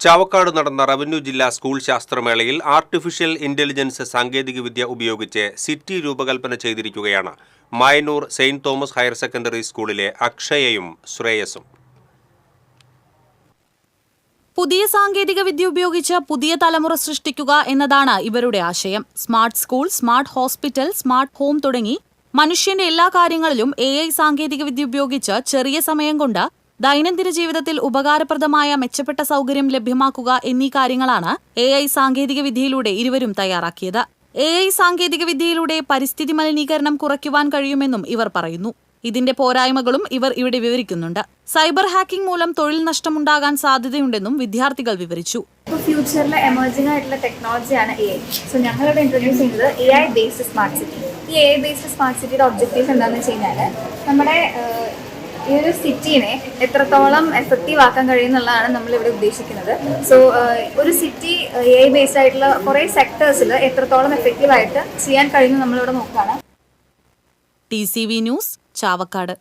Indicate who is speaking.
Speaker 1: ചാവക്കാട് നടന്ന റവന്യൂ ജില്ലാ school ശാസ്ത്രമേളയിൽ artificial intelligence സാങ്കേതികവിദ്യ ഉപയോഗിച്ച് സിറ്റി രൂപകൽപ്പന ചെയ്തിരിക്കുകയാണ്. Mayanur Saint Thomas higher secondary സ്കൂളിലെ അക്ഷയയും ശ്രേയസും.
Speaker 2: പുതിയ സാങ്കേതിക വിദ്യ ഉപയോഗിച്ച് പുതിയ തലമുറ സൃഷ്ടിക്കുക എന്നതാണ് ഇവരുടെ ആശയം. Smart school smart hospital smart home തുടങ്ങി മനുഷ്യന്റെ എല്ലാ കാര്യങ്ങളിലും എ ഐ സാങ്കേതികവിദ്യ ഉപയോഗിച്ച് ചെറിയ സമയം കൊണ്ട് ദൈനംദിന ജീവിതത്തിൽ ഉപകാരപ്രദമായ മെച്ചപ്പെട്ട സൗകര്യം ലഭ്യമാക്കുക എന്നീ കാര്യങ്ങളാണ് എ ഐ സാങ്കേതിക വിദ്യയിലൂടെ ഇരുവരും തയ്യാറാക്കിയത്. എ ഐ സാങ്കേതിക വിദ്യയിലൂടെ പരിസ്ഥിതി മലിനീകരണം കുറയ്ക്കുവാൻ കഴിയുമെന്നും ഇവർ പറയുന്നു. ഇതിന്റെ പോരായ്മകളും ഇവർ ഇവിടെ വിവരിക്കുന്നുണ്ട്. സൈബർ ഹാക്കിംഗ് മൂലം തൊഴിൽ നഷ്ടമുണ്ടാകാൻ സാധ്യതയുണ്ടെന്നും വിദ്യാർത്ഥികൾ വിവരിച്ചു.
Speaker 3: ഇപ്പോൾ ഫ്യൂച്ചറിൽ എമർജിംഗ് ആയിട്ടുള്ള ടെക്നോളജിയാണ് എ ഐ. സോ ഞങ്ങളിവിടെ ഇൻട്രൊഡ്യൂസ് ചെയ്യുന്നത് A I based smart city ഈ എ ഐ ബേസ്ഡ് സ്മാർട്ട് സിറ്റിയുടെ ഒബ്ജക്റ്റീവ് എന്താണെന്ന് വെച്ച് കഴിഞ്ഞാൽ നമ്മുടെ ഈ ഒരു സിറ്റീനെ എത്രത്തോളം എഫക്റ്റീവ് ആക്കാൻ കഴിയുന്നുള്ളതാണ് നമ്മളിവിടെ ഉദ്ദേശിക്കുന്നത്. സോ ഒരു സിറ്റി എ ബേസ്ഡ് ആയിട്ടുള്ള കുറേ സെക്ടേഴ്സിൽ എത്രത്തോളം എഫക്റ്റീവ് ആയിട്ട് ചെയ്യാൻ കഴിയുന്നു നമ്മളിവിടെ നോക്കുകയാണ്.
Speaker 2: T C V news Chavakkad